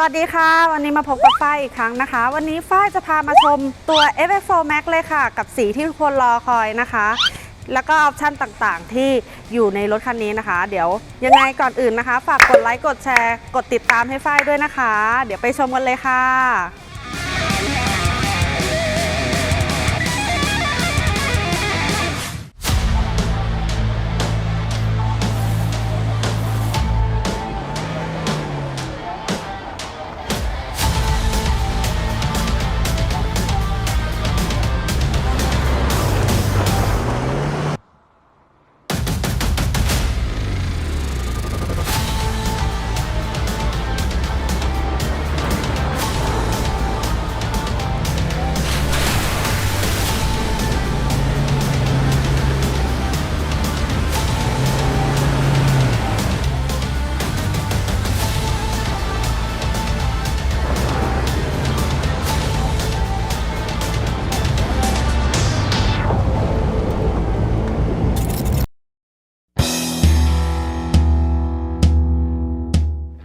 สวัสดีค่ะ วันนี้มาพบกับฝ้ายอีกครั้งนะคะ วันนี้ฝ้ายจะพามาชมตัว f f 4 Max เลยค่ะ กับสีที่ทุกคนรอคอยนะคะ แล้วก็ออปชั่นต่างๆ ที่อยู่ในรถคันนี้นะคะ เดี๋ยวยังไงก่อนอื่นนะคะ ฝากกดไลค์กดแชร์ กดติดตามให้ฝ้ายด้วยนะคะ เดี๋ยวไปชมกันเลยค่ะ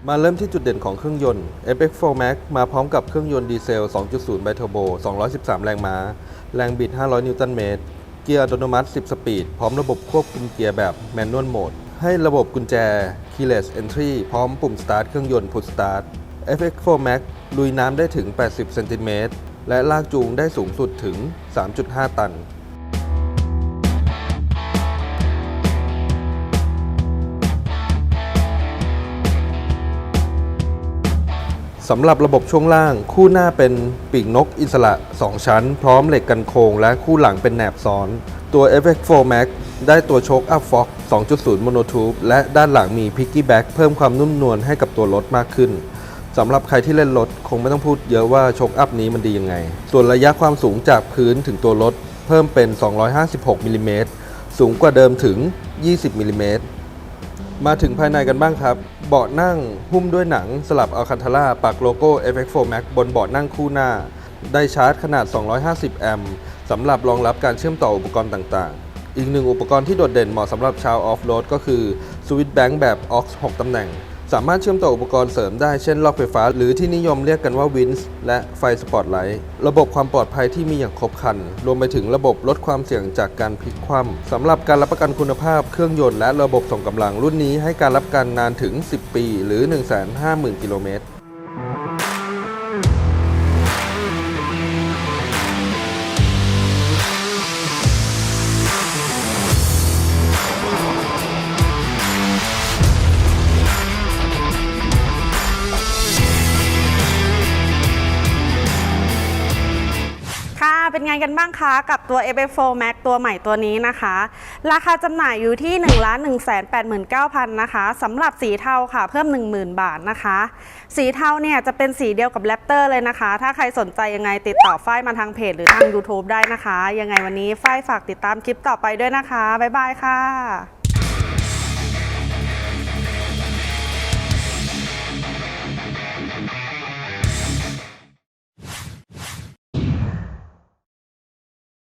มาเริ่มที่จุดเด่นของเครื่องยนต์ FX4 Max มาพร้อมกับเครื่องยนต์ดีเซล 2.0 ไบเทอร์โบ 213 แรงม้า แรงบิด 500 นิวตันเมตร เกียร์อัตโนมัติ 10 สปีด พร้อมระบบควบคุมเกียร์แบบแมนนวลโหมด ให้ระบบกุญแจ keyless entry พร้อมปุ่ม start เครื่องยนต์ push start FX4 Max ลุยน้ำได้ถึง 80 เซนติเมตร และลากจูงได้สูงสุดถึง 3.5 ตัน สำหรับระบบช่วงล่าง คู่หน้าเป็นปีกนกอิสระ 2 ชั้น พร้อมเหล็กกันโค้งและคู่หลังเป็นแหนบซ้อน ตัว FX4 Max ได้ตัวโชคอัพฟ็อก2.0 Monotube และด้านหลังมี Piggyback เพิ่มความนุ่มนวลให้กับตัวรถมากขึ้นสำหรับใครที่เล่นรถคงไม่ต้องพูดเยอะว่าโชคอัพนี้มันดียังไง ส่วนระยะความสูงจากพื้นถึงตัวรถเพิ่มเป็น 256มิลลิเมตรสูงกว่าเดิมถึง 20มิลลิเมตร มาถึงภายในกันบ้างครับ เบาะนั่งหุ้มด้วยหนังสลับอัลคันทาร่าปักโลโก้ FX4 Max บนเบาะนั่งคู่หน้า ได้ชาร์จขนาด 250 แอมป์สำหรับรองรับการเชื่อมต่ออุปกรณ์ต่างๆ อีกหนึ่งอุปกรณ์ที่โดดเด่นเหมาะสำหรับชาวออฟโรดก็คือสวิตช์แบงค์แบบ AUX 6ตำแหน่ง สามารถเชื่อมต่ออุปกรณ์เสริมได้เช่นล็อกไฟฟ้า หรือที่นิยมเรียกกันว่าวินส์และไฟสปอตไลท์ระบบความปลอดภัยที่มีอย่างครบครัน รวมไปถึงระบบลดความเสี่ยงจากการพลิกคว่ำสำหรับการรับประกันคุณภาพเครื่องยนต์และระบบส่งกำลังรุ่นนี้ให้การรับประกันนานถึง 10 ปี หรือ 150,000 กิโลเมตร เป็นไงกันบ้างคะกับตัว FF4 Max ตัวใหม่ตัวนี้นะคะ ราคาจำหน่ายอยู่ที่ 1 1 8 9 0 0 0 นะคะสำหรับสีเทาค่ะเพิ่ม 10,000 บาทนะคะ สีเทาเนี่ยจะเป็นสีเดียวกับแรปเตอร์เลยนะคะ ถ้าใครสนใจยังไงติดต่อฝ้ายมาทางเพจหรือทาง YouTube ได้นะคะ ยังไงวันนี้ฝ้ายฝากติดตามคลิปต่อไปด้วยนะคะ บ๊ายบายค่ะ